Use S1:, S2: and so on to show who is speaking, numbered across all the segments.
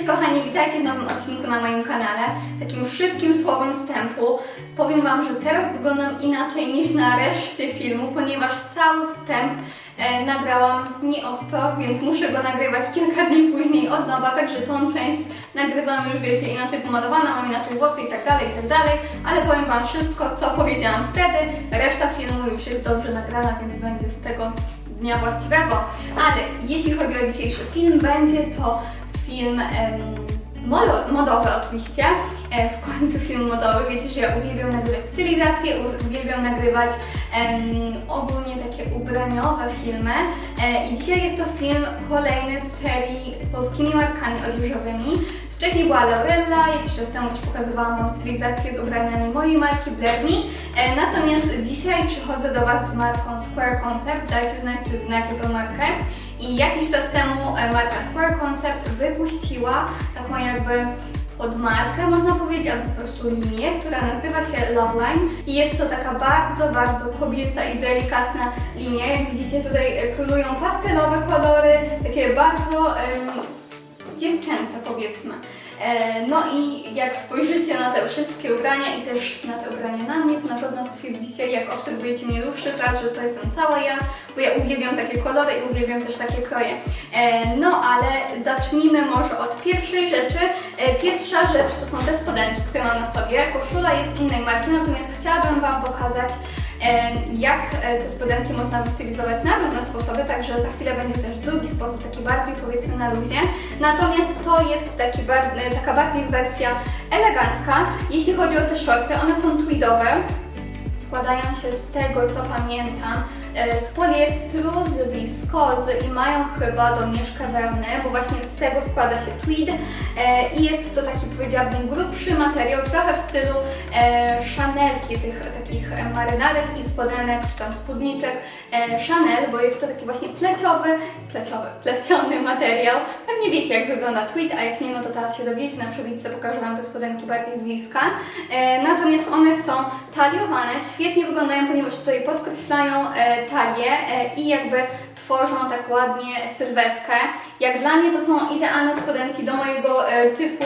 S1: Cześć kochani, witajcie w nowym odcinku na moim kanale. Takim szybkim słowem wstępu powiem Wam, że teraz wyglądam inaczej niż na reszcie filmu, ponieważ cały wstęp e, nagrałam nieostro, więc muszę go nagrywać kilka dni później od nowa, także tą część nagrywam już wiecie inaczej pomalowana, mam inaczej włosy i tak dalej, i tak dalej, ale powiem Wam wszystko, co powiedziałam wtedy, reszta filmu już jest dobrze nagrana, więc będzie z tego dnia właściwego. Ale jeśli chodzi o dzisiejszy film, będzie to film modowy oczywiście. E, w końcu film modowy. Wiecie, że ja uwielbiam nagrywać stylizację, u- uwielbiam nagrywać ogólnie takie ubraniowe filmy. E, I dzisiaj jest to film kolejny z serii z polskimi markami odzieżowymi. Wcześniej była Laurella, jakiś czas temu też pokazywałam Wam stylizację z ubraniami mojej marki Blerni. E, natomiast dzisiaj przychodzę do Was z marką Square Concept. Dajcie znać, czy znacie tą markę. I jakiś czas temu e, marka Square Concept wypuściła taką jakby podmarkę, można powiedzieć, albo po prostu linię, która nazywa się Loveline i jest to taka bardzo, bardzo kobieca i delikatna linia. Jak widzicie tutaj e, królują pastelowe kolory, takie bardzo em, dziewczęce powiedzmy. E, No i jak spojrzycie na te wszystkie ubrania i też na te ubrania na mnie, to na pewno stwierdzicie, jak obserwujecie mnie dłuższy czas, że to jestem cała ja, bo ja uwielbiam takie kolory i uwielbiam też takie kroje. E, No ale zacznijmy może od pierwszej rzeczy. E, Pierwsza rzecz to są te spodenki, które mam na sobie. Koszula jest innej marki, natomiast chciałabym Wam pokazać jak e, te spodenki można wystylizować na różne sposoby, także za chwilę będzie też drugi sposób, taki bardziej powiedzmy na luzie. Natomiast to jest taki bar, e, taka bardziej wersja elegancka. Jeśli chodzi o te shorty, one są tweedowe. Składają się z tego, co pamiętam, z poliestru, z wiskozy i mają chyba domieszkę wełny, bo właśnie z tego składa się tweed e, i jest to taki powiedziałabym grubszy materiał, trochę w stylu e, szanelki, tych takich e, marynarek i spodenek, czy tam spódniczek e, Chanel, bo jest to taki właśnie pleciowy, pleciowy, pleciony materiał. Pewnie wiecie jak wygląda tweed, a jak nie, no to teraz się dowiecie, na przybitce pokażę Wam te spodenki bardziej z bliska. E, natomiast one są taliowane, świetnie wyglądają, ponieważ tutaj podkreślają e, talię e, i jakby tworzą tak ładnie sylwetkę. Jak dla mnie to są idealne spodenki do mojego e, typu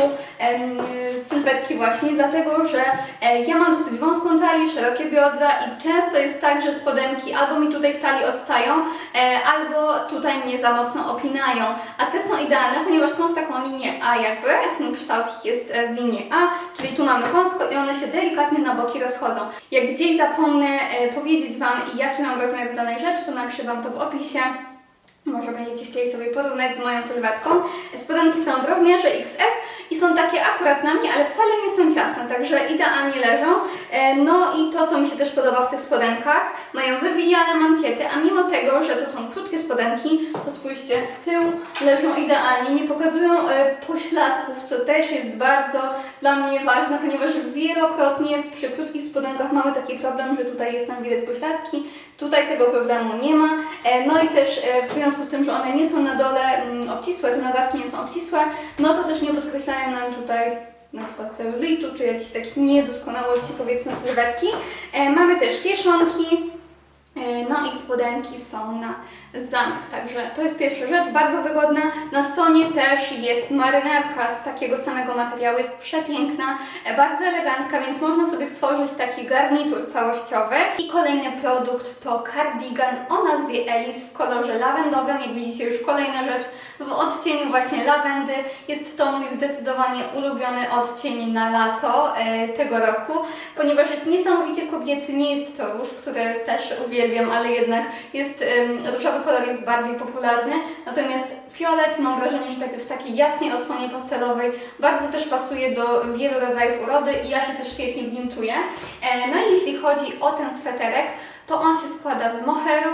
S1: sylwetki właśnie, dlatego że e, ja mam dosyć wąską talię, szerokie biodra i często jest tak, że spodenki albo mi tutaj w talii odstają, e, albo tutaj mnie za mocno opinają. A te są idealne, ponieważ są w taką linię A jakby, ten kształt jest w linii A, czyli tu mamy wąsko i one się delikatnie na boki rozchodzą. Jak gdzieś zapomnę powiedzieć Wam, jaki mam rozmiar z danej rzeczy, to napiszę Wam to w opisie. Może będziecie chcieli sobie porównać z moją sylwetką. Spodenki są w rozmiarze XS i są takie akurat na mnie, ale wcale nie są ciasne, także idealnie leżą. E, No i to, co mi się też podoba w tych spodenkach, mają wywijane mankiety, a mimo tego, że to są krótkie spodenki, to spójrzcie, z tyłu leżą idealnie, nie pokazują e, pośladków, co też jest bardzo dla mnie ważne, ponieważ wielokrotnie przy krótkich spodenkach mamy taki problem, że tutaj jest nam widać pośladki, Tutaj tego problemu nie ma. E, No i też e, w związku z tym, że one nie są na dole mm, obcisłe, te nogawki nie są obcisłe, no to też nie podkreślają nam tutaj na przykład celulitu, czy jakichś takich niedoskonałości powiedzmy sylwetki. E, Mamy też kieszonki, no i spodenki są na zamek, także to jest pierwsza rzecz, bardzo wygodna. Na stronie też jest marynarka z takiego samego materiału, jest przepiękna, e, bardzo elegancka, więc można sobie stworzyć taki garnitur całościowy. I kolejny produkt to cardigan o nazwie Elis w kolorze lawendowym, jak widzicie już kolejna rzecz w odcieniu właśnie lawendy. Jest to mój zdecydowanie ulubiony odcień na lato e, tego roku, ponieważ jest niesamowicie kobiecy, nie jest to róż, który też uwielbiam, ale jednak jest em, różowy kolor jest bardziej popularny, natomiast fiolet mam wrażenie, że tak, w takiej jasnej odsłonie pastelowej bardzo też pasuje do wielu rodzajów urody i ja się też świetnie w nim czuję. E, no i jeśli chodzi o ten sweterek, to on się składa z moheru,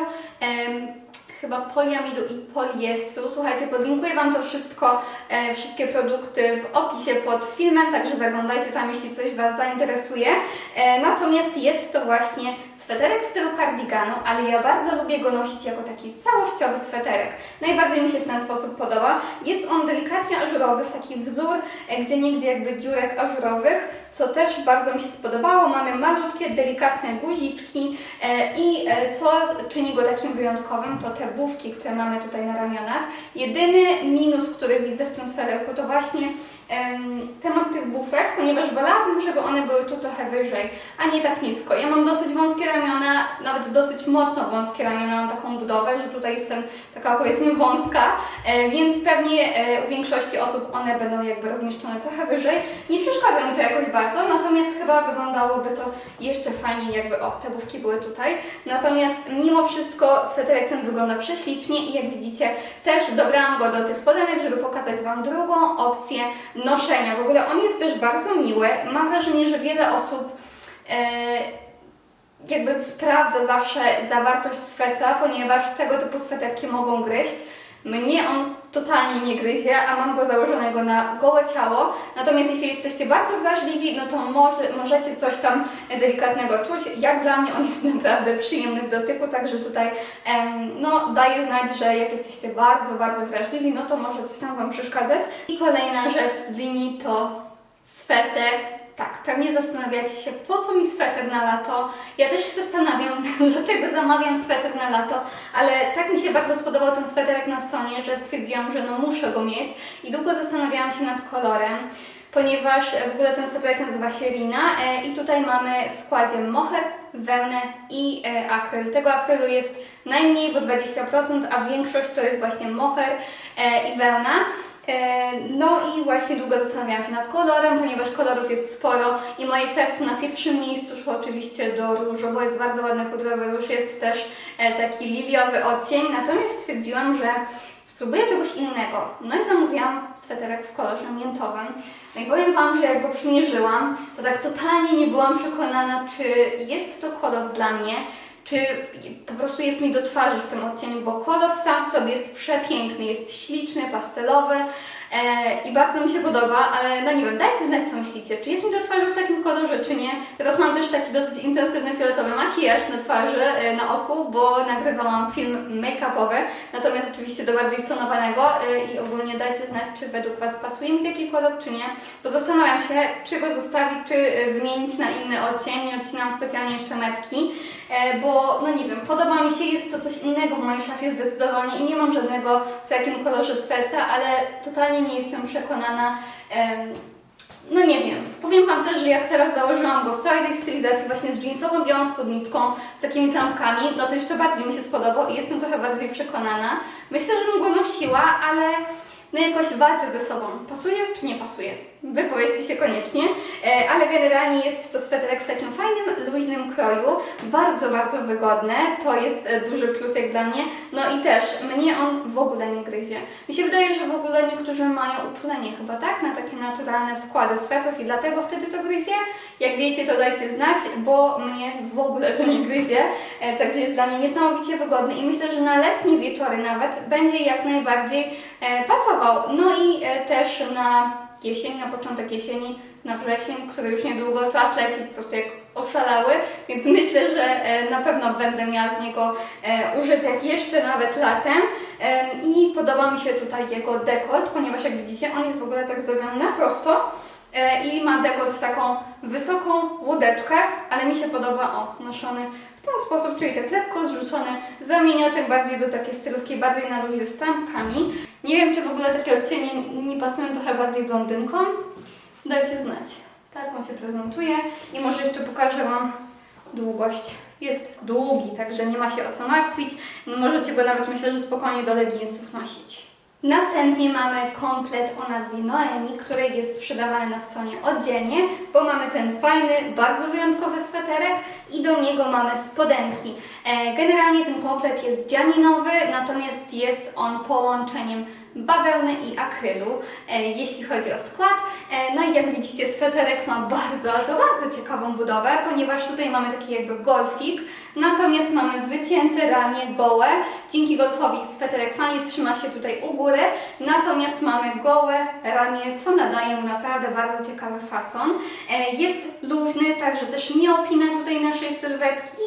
S1: chyba poliamidu i poliestru. Słuchajcie, podlinkuję Wam to wszystko, e, wszystkie produkty w opisie pod filmem, także zaglądajcie tam, jeśli coś Was zainteresuje. E, natomiast jest to właśnie sweterek w stylu cardiganu, ale ja bardzo lubię go nosić jako taki całościowy sweterek. Najbardziej mi się w ten sposób podoba. Jest on delikatnie ażurowy, w taki wzór, e, gdzie niegdzie jakby dziurek ażurowych, co też bardzo mi się spodobało. Mamy malutkie, delikatne guziczki e, i e, co czyni go takim wyjątkowym, to te herbówki, które mamy tutaj na ramionach. Jedyny minus, który widzę w tym sweterku, to właśnie em, temat bufek, ponieważ wolałabym, żeby one były tu trochę wyżej, a nie tak nisko. Ja mam dosyć wąskie ramiona, nawet dosyć mocno wąskie ramiona, mam taką budowę, że tutaj jestem taka powiedzmy wąska, e, więc pewnie e, u większości osób one będą jakby rozmieszczone trochę wyżej. Nie przeszkadza mi to jakoś bardzo, natomiast chyba wyglądałoby to jeszcze fajniej, jakby o, te bufki były tutaj. Natomiast mimo wszystko sweterek ten wygląda prześlicznie i jak widzicie też dobrałam go do tych spodenek, żeby pokazać Wam drugą opcję noszenia. W ogóle on jest też bardzo miły. Mam wrażenie, że wiele osób e, jakby sprawdza zawsze zawartość swetra, ponieważ tego typu sweterki mogą gryźć. Mnie on totalnie nie gryzie, a mam go założonego na gołe ciało. Natomiast jeśli jesteście bardzo wrażliwi, no to może, możecie coś tam delikatnego czuć. Jak dla mnie on jest naprawdę przyjemny w dotyku, także tutaj em, no, daje znać, że jak jesteście bardzo, bardzo wrażliwi, no to może coś tam Wam przeszkadzać. I kolejna rzecz z linii to sweter. Tak, pewnie zastanawiacie się, po co mi sweter na lato. Ja też się zastanawiam, dlaczego zamawiam sweter na lato, ale tak mi się bardzo spodobał ten sweterek na stronie, że stwierdziłam, że no muszę go mieć i długo zastanawiałam się nad kolorem, ponieważ w ogóle ten sweterek nazywa się Rina e, i tutaj mamy w składzie moher, wełnę i e, akryl. Tego akrylu jest najmniej, bo 20%, a większość to jest właśnie moher e, i wełna. E, No i właśnie długo zastanawiałam się nad kolorem, ponieważ kolorów jest sporo i moje serce na pierwszym miejscu szło oczywiście do różu, bo jest bardzo ładny pudrowy róż, jest też e, taki liliowy odcień, natomiast stwierdziłam, że spróbuję czegoś innego. No i zamówiłam sweterek w kolorze miętowym. No i powiem Wam, że jak go przymierzyłam, to tak totalnie nie byłam przekonana, czy jest to kolor dla mnie, czy po prostu jest mi do twarzy w tym odcieniu, bo kolor sam w sobie jest przepiękny, jest śliczny, pastelowy e, i bardzo mi się podoba, ale no nie wiem, dajcie znać co myślicie, czy jest mi do twarzy w takim kolorze, czy nie. Teraz mam też taki dosyć intensywny fioletowy makijaż na twarzy, e, na oku, bo nagrywałam film make-upowy, natomiast oczywiście do bardziej stonowanego e, i ogólnie dajcie znać, czy według Was pasuje mi taki kolor, czy nie, bo zastanawiam się, czy go zostawić, czy e, wymienić na inny odcień, nie odcinam specjalnie jeszcze metki, e, bo no nie wiem, podoba mi się, jest to coś innego w mojej szafie zdecydowanie i nie mam żadnego w takim kolorze swetra, ale totalnie nie jestem przekonana. No nie wiem. Powiem Wam też, że jak teraz założyłam go w całej tej stylizacji właśnie z jeansową białą spódniczką, z takimi trampkami, no to jeszcze bardziej mi się spodobał i jestem trochę bardziej przekonana. Myślę, że bym go nosiła, ale no jakoś walczę ze sobą. Pasuje czy nie pasuje? Wypowiedzcie się koniecznie, e, ale generalnie jest to sweterek w takim fajnym, luźnym kroju, bardzo, bardzo wygodne, to jest e, duży plus jak dla mnie, no i też mnie on w ogóle nie gryzie. Mi się wydaje, że w ogóle niektórzy mają uczulenie chyba, tak, na takie naturalne składy swetrów i dlatego wtedy to gryzie. Jak wiecie, to dajcie znać, bo mnie w ogóle to nie gryzie, e, także jest dla mnie niesamowicie wygodny i myślę, że na letnie wieczory nawet będzie jak najbardziej e, pasował. No i e, też na jesień, na początek jesieni, na wrzesień, który już niedługo czas leci po prostu jak oszalały, więc myślę, że e, na pewno będę miała z niego e, użytek jeszcze nawet latem Em, i podoba mi się tutaj jego dekolt, ponieważ jak widzicie on jest w ogóle tak zrobiony na prosto e, i ma dekolt taką wysoką łódeczkę, ale mi się podoba, o, noszony w ten sposób, czyli tak lekko zrzucony, zamienia tym bardziej do takiej stylówki, bardziej na luzie z trampkami. Nie wiem, czy w ogóle takie odcienie nie pasują trochę bardziej blondynkom. Dajcie znać. Tak on się prezentuje i może jeszcze pokażę Wam długość. Jest długi, także nie ma się o co martwić. No możecie go nawet myślę, że spokojnie do leginsów nosić. Następnie mamy komplet o nazwie Noemi, który jest sprzedawany na stronie oddzielnie, bo mamy ten fajny, bardzo wyjątkowy sweterek i do niego mamy spodenki. E, generalnie ten komplet jest dzianinowy, natomiast jest on połączeniem bawełny i akrylu, e, jeśli chodzi o skład. E, no i jak widzicie, sweterek ma bardzo, to bardzo ciekawą budowę, ponieważ tutaj mamy taki jakby golfik, natomiast mamy wycięte ramię gołe. Dzięki golfowi sweterek fajnie trzyma się tutaj u góry, natomiast mamy gołe ramię, co nadaje mu naprawdę bardzo ciekawy fason. E, jest luźny, także też nie opina tutaj naszej sylwetki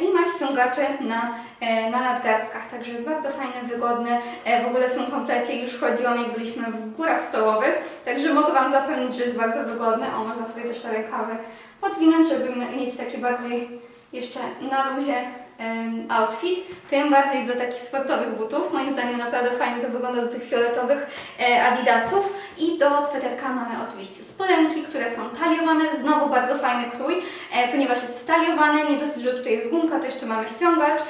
S1: i ma ściągacze na, na nadgarstkach, także jest bardzo fajny, wygodny. E, w ogóle w tym komplecie już chodziłam, jak byliśmy w górach stołowych, także mogę Wam zapewnić, że jest bardzo wygodny. O, można sobie też te rękawy podwinąć, żeby mieć taki bardziej jeszcze na luzie outfit, tym bardziej do takich sportowych butów. Moim zdaniem naprawdę fajnie to wygląda do tych fioletowych e, adidasów. I do sweterka mamy oczywiście spodenki, które są taliowane, znowu bardzo fajny krój, e, ponieważ jest taliowany, nie dosyć, że tutaj jest gumka, to jeszcze mamy ściągacz.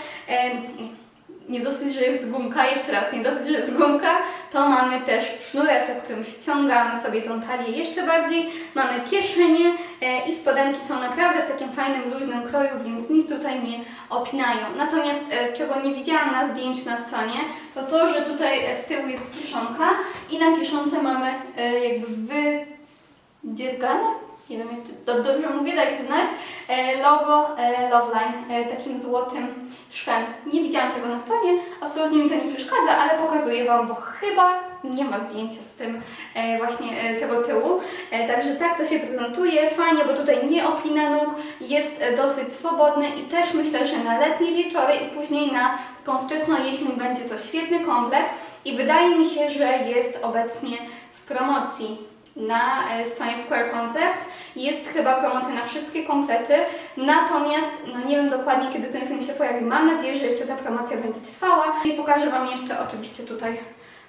S1: Nie, dosyć, że jest gumka, jeszcze raz, nie dosyć, że jest gumka, to mamy też sznureczek, którym ściągamy sobie tą talię jeszcze bardziej. Mamy kieszenie e, i spodenki są naprawdę w takim fajnym, luźnym kroju, więc nic tutaj nie opinają. Natomiast e, czego nie widziałam na zdjęciu na stronie, to to, że tutaj e, z tyłu jest kieszonka i na kieszonce mamy jakby wydziergane, nie wiem jak to do- dobrze mówię, dajcie znać, e, logo e, Loveline e, takim złotym szwem. Nie widziałam tego na stronie, absolutnie mi to nie przeszkadza, ale pokazuję Wam, bo chyba nie ma zdjęcia z tym właśnie tego tyłu. Także tak to się prezentuje, fajnie, bo tutaj nie opina nóg, jest dosyć swobodny i też myślę, że na letnie wieczory i później na taką wczesną jesień będzie to świetny komplet i wydaje mi się, że jest obecnie w promocji na e, stronie Square Concept. Jest chyba promocja na wszystkie komplety, natomiast no nie wiem dokładnie kiedy ten film się pojawi. Mam nadzieję, że jeszcze ta promocja będzie trwała i pokażę Wam jeszcze oczywiście tutaj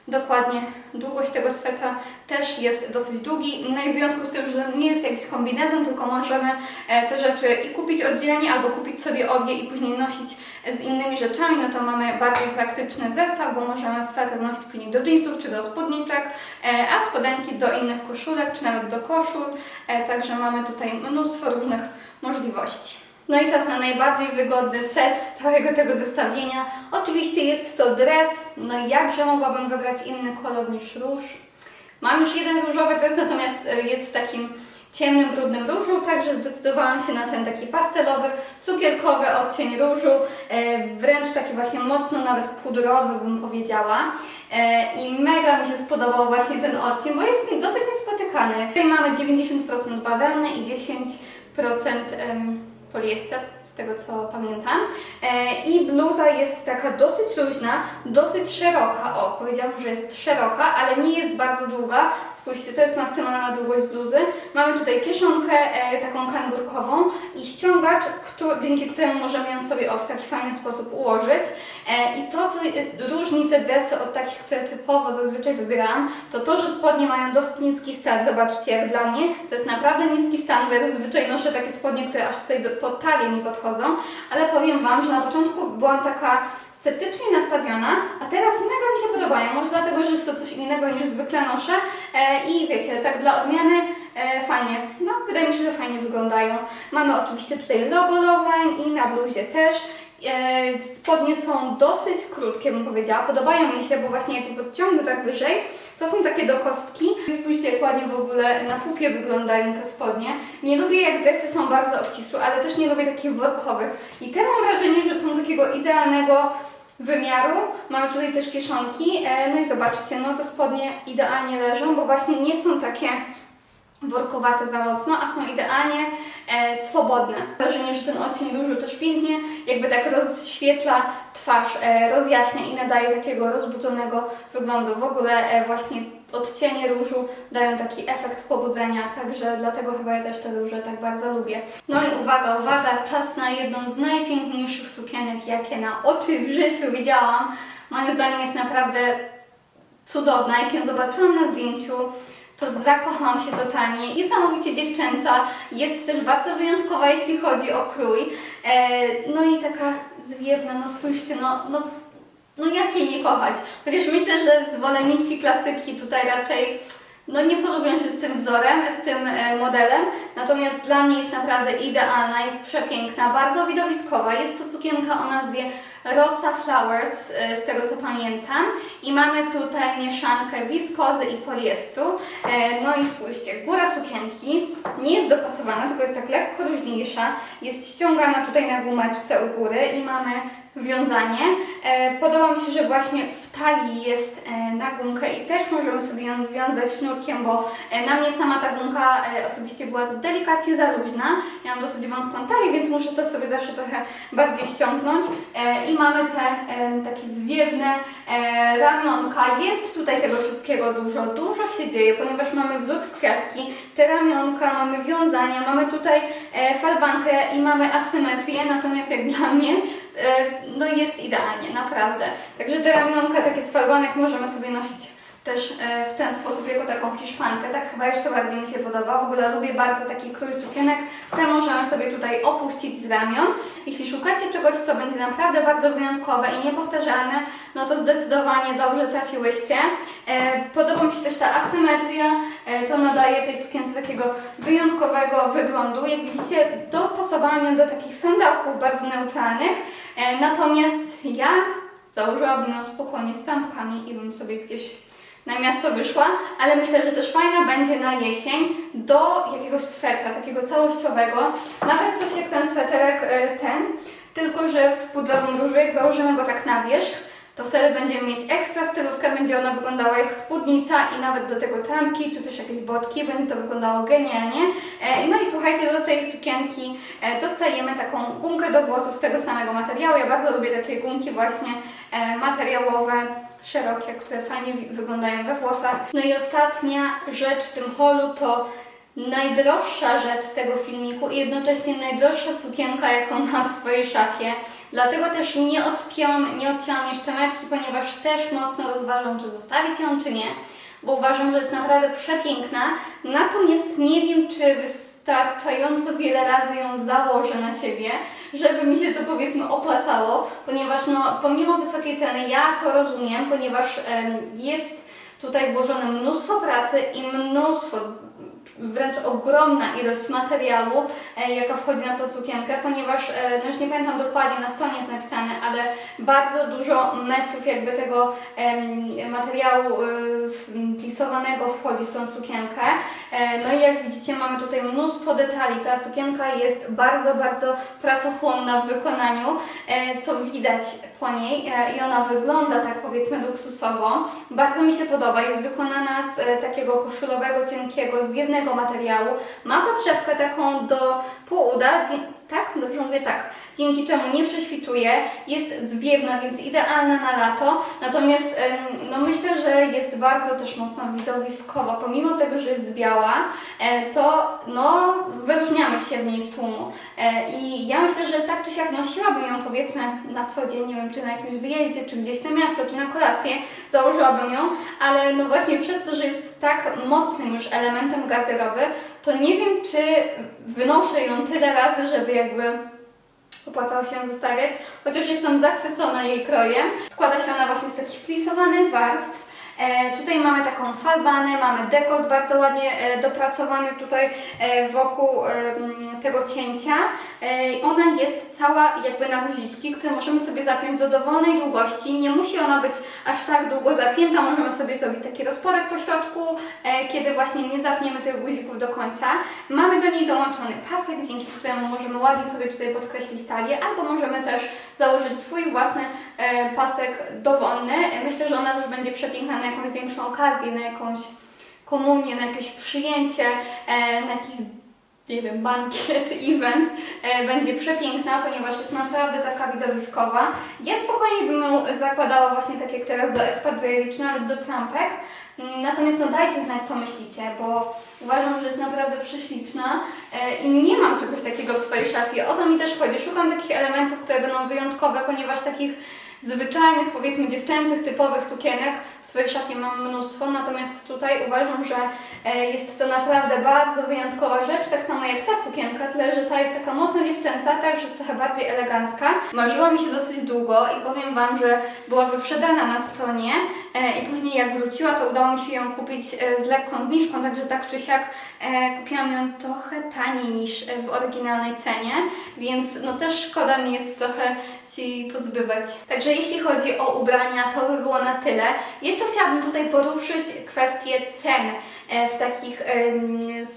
S1: dokładnie długość tego swetra też jest dosyć długi. No i w związku z tym, że nie jest jakiś kombinezon, tylko możemy e, te rzeczy i kupić oddzielnie albo kupić sobie obie i później nosić z innymi rzeczami, no to mamy bardziej praktyczny zestaw, bo możemy sweter nosić później do jeansów czy do spódniczek, e, a spodenki do innych koszulek czy nawet do koszul, e, także mamy tutaj mnóstwo różnych możliwości. No i czas na najbardziej wygodny set całego tego zestawienia. Oczywiście jest to dres, no i jakże mogłabym wybrać inny kolor niż róż. Mam już jeden różowy dres, natomiast e, jest w takim ciemnym, brudnym różu, także zdecydowałam się na ten taki pastelowy, cukierkowy odcień różu, e, wręcz taki właśnie mocno nawet pudrowy bym powiedziała. E, I mega mi się spodobał właśnie ten odcień, bo jest dosyć niespotykany. Tutaj mamy 90% bawełny i 10% em, poliester, z tego co pamiętam. E, I bluza jest taka dosyć luźna, dosyć szeroka. O, powiedziałam, że jest szeroka, ale nie jest bardzo długa. Spójrzcie, to jest maksymalna długość bluzy. Mamy tutaj kieszonkę e, taką kangurkową i ściągacz, dzięki któremu możemy ją sobie o, w taki fajny sposób ułożyć. E, I to, co różni te dresy od takich, które typowo zazwyczaj wybierałam, to to, że spodnie mają dosyć niski stan. Zobaczcie, jak dla mnie to jest naprawdę niski stan, bo ja zazwyczaj noszę takie spodnie, które aż tutaj do, pod talię mi podchodzą, ale powiem Wam, że na początku byłam taka sceptycznie nastawiona, a teraz mega mi się podobają. Może dlatego, że jest to coś innego niż zwykle noszę e, i wiecie, tak dla odmiany e, fajnie, no wydaje mi się, że fajnie wyglądają. Mamy oczywiście tutaj logo Loveline i na bluzie też. E, spodnie są dosyć krótkie, bym powiedziała. Podobają mi się, bo właśnie jak je podciągnę tak wyżej, to są takie do kostki. Spójrzcie, jak ładnie w ogóle na pupie wyglądają te spodnie. Nie lubię, jak dresy są bardzo obcisłe, ale też nie lubię takich workowych. I te mam wrażenie, że są takiego idealnego wymiaru. Mamy tutaj też kieszonki. E, no i zobaczcie, no te spodnie idealnie leżą, bo właśnie nie są takie workowate za mocno, a są idealnie e, swobodne. Wrażenie, że ten odcień różu też pięknie jakby tak rozświetla twarz, e, rozjaśnia i nadaje takiego rozbudzonego wyglądu. W ogóle e, właśnie odcienie różu dają taki efekt pobudzenia, także dlatego chyba ja też te róże tak bardzo lubię. No i uwaga, uwaga, czas na jedną z najpiękniejszych sukienek, jakie na oczy w życiu widziałam. Moim zdaniem jest naprawdę cudowna. Jak ją zobaczyłam na zdjęciu, to zakochałam się totalnie. Niesamowicie dziewczęca, jest też bardzo wyjątkowa, jeśli chodzi o krój. E, no i taka zwiewna, no spójrzcie, no, no, no jak jej nie kochać? Chociaż myślę, że zwolenniczki klasyki tutaj raczej no nie polubią się z tym wzorem, z tym e, modelem, natomiast dla mnie jest naprawdę idealna, jest przepiękna, bardzo widowiskowa. Jest to sukienka o nazwie Rosa Flowers, e, z tego co pamiętam. I mamy tutaj mieszankę wiskozy i poliestru. E, No i spójrzcie, góra sukienki nie jest dopasowana, tylko jest tak lekko luźniejsza. Jest ściągana tutaj na gumeczce u góry i mamy wiązanie. E, Podoba mi się, że właśnie w talii jest e, na gumkę i też możemy sobie ją związać sznurkiem, bo e, na mnie sama ta gumka osobiście była delikatnie za luźna. Ja mam dosyć wąską talię, więc muszę to sobie zawsze trochę bardziej ściągnąć. I mamy te takie zwiewne ramionka. Jest tutaj tego wszystkiego dużo. Dużo się dzieje, ponieważ mamy wzór w kwiatki, te ramionka, mamy wiązania, mamy tutaj falbankę i mamy asymetrię, natomiast jak dla mnie no jest idealnie, naprawdę. Także te ramionka takie sfarbowane, jak możemy sobie nosić też e, w ten sposób, jako taką hiszpankę, tak chyba jeszcze bardziej mi się podoba. W ogóle lubię bardzo taki krój sukienek, które możemy sobie tutaj opuścić z ramion. Jeśli szukacie czegoś, co będzie naprawdę bardzo wyjątkowe i niepowtarzalne, no to zdecydowanie dobrze trafiłyście. E, Podoba mi się też ta asymetria, e, to nadaje tej sukience takiego wyjątkowego wyglądu. Jak widzicie, dopasowałam ją do takich sandałków bardzo neutralnych, natomiast ja założyłabym ją spokojnie z trampkami i bym sobie gdzieś na miasto wyszła, ale myślę, że też fajna będzie na jesień do jakiegoś swetra, takiego całościowego. Nawet coś jak ten sweterek e, ten, tylko że w pudrowym różu, jak założymy go tak na wierzch, to wtedy będziemy mieć ekstra stylówkę, będzie ona wyglądała jak spódnica i nawet do tego trampki, czy też jakieś botki, będzie to wyglądało genialnie. E, No i słuchajcie, do tej sukienki e, dostajemy taką gumkę do włosów z tego samego materiału. Ja bardzo lubię takie gumki właśnie materiałowe, szerokie, które fajnie wyglądają we włosach. No i ostatnia rzecz w tym holu to najdroższa rzecz z tego filmiku i jednocześnie najdroższa sukienka, jaką mam w swojej szafie. Dlatego też nie odpięłam, nie odcięłam jeszcze metki, ponieważ też mocno rozważam, czy zostawić ją, czy nie, bo uważam, że jest naprawdę przepiękna. Natomiast nie wiem, czy wystarczająco wiele razy ją założę na siebie, żeby mi się to powiedzmy opłacało, ponieważ no, pomimo wysokiej ceny. Ja to rozumiem, ponieważ jest tutaj włożone mnóstwo pracy i mnóstwo, wręcz ogromna ilość materiału, e, jaka wchodzi na tą sukienkę, ponieważ, e, no już nie pamiętam dokładnie, na stronie jest napisane, ale bardzo dużo metrów jakby tego materiału e, plisowanego wchodzi w tą sukienkę. No i jak widzicie mamy tutaj mnóstwo detali, ta sukienka jest bardzo, bardzo pracochłonna w wykonaniu, co widać po niej i ona wygląda tak powiedzmy luksusowo. Bardzo mi się podoba, jest wykonana z takiego koszulowego, cienkiego, zwiewnego materiału. Ma podszewkę taką do półuda, dzie- tak? Dobrze mówię tak. Dzięki czemu nie prześwituje, jest zwiewna, więc idealna na lato. Natomiast no myślę, że jest bardzo też mocno widowiskowa. Pomimo tego, że jest biała, e, to no, wyróżniamy się w niej z tłumu. E, I ja myślę, że tak czy siak nosiłabym ją powiedzmy na co dzień, nie wiem, czy na jakimś wyjeździe, czy gdzieś na miasto, czy na kolację, założyłabym ją, ale no właśnie przez to, że jest tak mocnym już elementem garderoby, to nie wiem, czy wynoszę ją tyle razy, żeby jakby opłacało się ją zostawiać, chociaż jestem zachwycona jej krojem. Składa się ona właśnie z takich plisowanych warstw. E, tutaj mamy taką falbanę, mamy dekolt bardzo ładnie e, dopracowany tutaj e, wokół e, m, tego cięcia. Ona jest cała jakby na guziczki, które możemy sobie zapiąć do dowolnej długości. Nie musi ona być aż tak długo zapięta, możemy sobie zrobić taki rozporek po środku, kiedy właśnie nie zapniemy tych guzików do końca. Mamy do niej dołączony pasek, dzięki któremu możemy ładnie sobie tutaj podkreślić talię, albo możemy też założyć swój własny e, pasek dowolny. E, Myślę, że ona też będzie przepiękna na jakąś większą okazję, na jakąś komunię, na jakieś przyjęcie, e, na jakiś nie wiem, bankiet, event będzie przepiękna, ponieważ jest naprawdę taka widowiskowa. Ja spokojnie bym ją zakładała właśnie tak jak teraz do espadrilli, czy nawet do trampek. Mm, Natomiast no dajcie znać, co myślicie, bo uważam, że jest naprawdę prześliczna e, i nie mam czegoś takiego w swojej szafie. O to mi też chodzi. Szukam takich elementów, które będą wyjątkowe, ponieważ takich zwyczajnych, powiedzmy dziewczęcych, typowych sukienek. W swojej szafie mam mnóstwo, natomiast tutaj uważam, że e, jest to naprawdę bardzo wyjątkowa rzecz, tak samo jak ta sukienka, tyle że ta jest taka mocno dziewczęca, ta już jest trochę bardziej elegancka. Marzyła mi się dosyć długo i powiem Wam, że była wyprzedana na stronie e, i później jak wróciła, to udało mi się ją kupić e, z lekką zniżką, także tak czy siak kupiłam ją trochę taniej niż w oryginalnej cenie, więc no też szkoda mi jest trochę jej pozbywać. Także jeśli chodzi o ubrania, to by było na tyle. Jeszcze chciałabym tutaj poruszyć kwestię cen e, w takich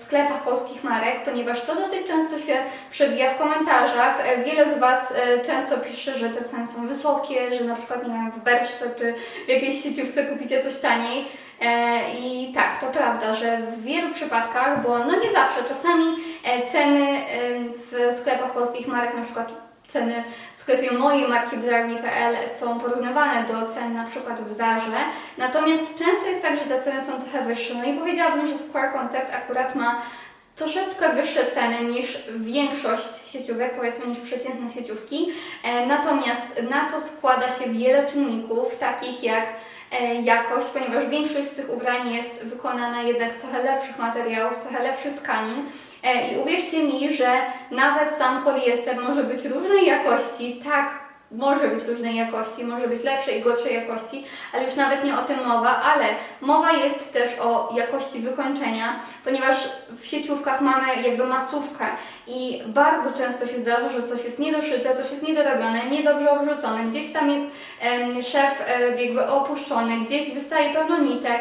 S1: sklepach polskich marek, ponieważ to dosyć często się przewija w komentarzach. E, Wiele z Was e, często pisze, że te ceny są wysokie, że na przykład, nie wiem, w Berszce czy w jakiejś sieciówce kupicie coś taniej. I tak, to prawda, że w wielu przypadkach, bo no nie zawsze, czasami ceny w sklepach polskich marek, na przykład ceny w sklepie mojej marki Blarmi.pl są porównywane do cen na przykład w Zarze. Natomiast często jest tak, że te ceny są trochę wyższe. No i powiedziałabym, że Square Concept akurat ma troszeczkę wyższe ceny niż większość sieciówek, powiedzmy niż przeciętne sieciówki. E, Natomiast na to składa się wiele czynników, takich jak e, jakość, ponieważ większość z tych ubrań jest wykonana jednak z trochę lepszych materiałów, z trochę lepszych tkanin. E, I uwierzcie mi, że nawet sam poliester może być różnej jakości, tak, może być różnej jakości, może być lepszej i gorszej jakości, ale już nawet nie o tym mowa, ale mowa jest też o jakości wykończenia, ponieważ w sieciówkach mamy jakby masówkę i bardzo często się zdarza, że coś jest niedoszyte, coś jest niedorobione, niedobrze obrzucone, gdzieś tam jest em, szef e, jakby opuszczony, gdzieś wystaje pełno nitek,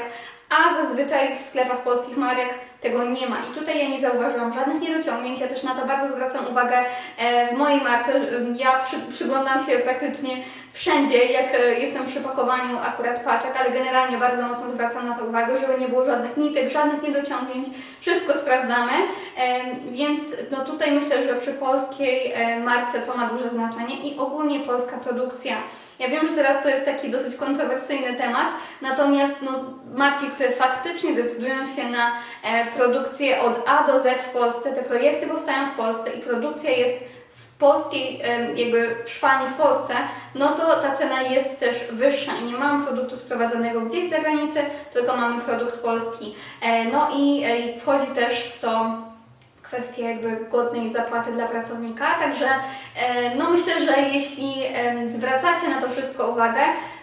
S1: a zazwyczaj w sklepach polskich marek tego nie ma. I tutaj ja nie zauważyłam żadnych niedociągnięć. Ja też na to bardzo zwracam uwagę e, w mojej marce. Ja przy, przyglądam się praktycznie wszędzie, jak e, jestem przy pakowaniu akurat paczek, ale generalnie bardzo mocno zwracam na to uwagę, żeby nie było żadnych nitek, żadnych niedociągnięć. Wszystko sprawdzamy. E, Więc no tutaj myślę, że przy polskiej marce to ma duże znaczenie i ogólnie polska produkcja. Ja wiem, że teraz to jest taki dosyć kontrowersyjny temat, natomiast no, marki, które faktycznie decydują się na e, produkcję od A do Z w Polsce, te projekty powstają w Polsce i produkcja jest w polskiej, jakby w szwalni w Polsce, no to ta cena jest też wyższa i nie mamy produktu sprowadzonego gdzieś z zagranicy, tylko mamy produkt polski. E, no i e, wchodzi też w to kwestia jakby godnej zapłaty dla pracownika, także e, no myślę, że jeśli zwracacie na to wszystko uwagę,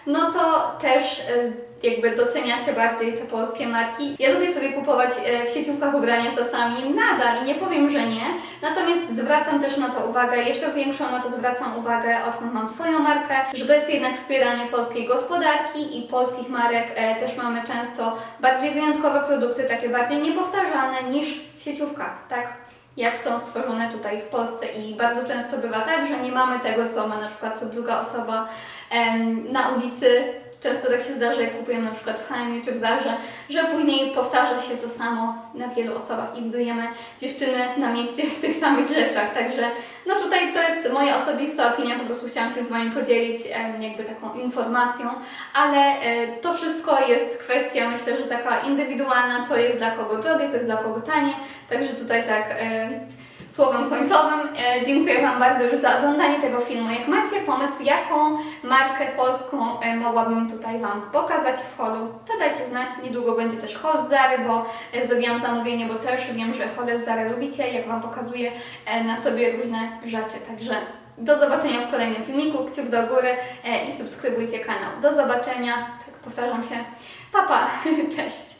S1: no to też e, jakby doceniacie bardziej te polskie marki. Ja lubię sobie kupować e, w sieciówkach ubrania czasami, nadal i nie powiem, że nie, natomiast zwracam też na to uwagę, jeszcze większą na to zwracam uwagę, odkąd mam swoją markę, że to jest jednak wspieranie polskiej gospodarki i polskich marek. Też mamy często bardziej wyjątkowe produkty, takie bardziej niepowtarzalne niż w sieciówkach, tak? jak są stworzone tutaj w Polsce i bardzo często bywa tak, że nie mamy tego, co ma na przykład co druga osoba em, na ulicy. Często tak się zdarza, jak kupujemy na przykład w H&M czy w Zarze, że później powtarza się to samo na wielu osobach i budujemy dziewczyny na mieście w tych samych rzeczach. Także no tutaj to jest moja osobista opinia, po prostu chciałam się z Wami podzielić jakby taką informacją, ale e, to wszystko jest kwestia myślę, że taka indywidualna, co jest dla kogo drogie, co jest dla kogo tanie, także tutaj tak e, słowem końcowym e, dziękuję Wam bardzo już za oglądanie tego filmu. Jak macie pomysł, jaką markę polską e, mogłabym tutaj Wam pokazać w holu, to dajcie znać. Niedługo będzie też hol Zary, bo e, zrobiłam zamówienie, bo też wiem, że hole z Zary lubicie, jak Wam pokazuję na sobie różne rzeczy. Także do zobaczenia w kolejnym filmiku, kciuk do góry i subskrybujcie kanał. Do zobaczenia, tak powtarzam się. Papa, pa. cześć!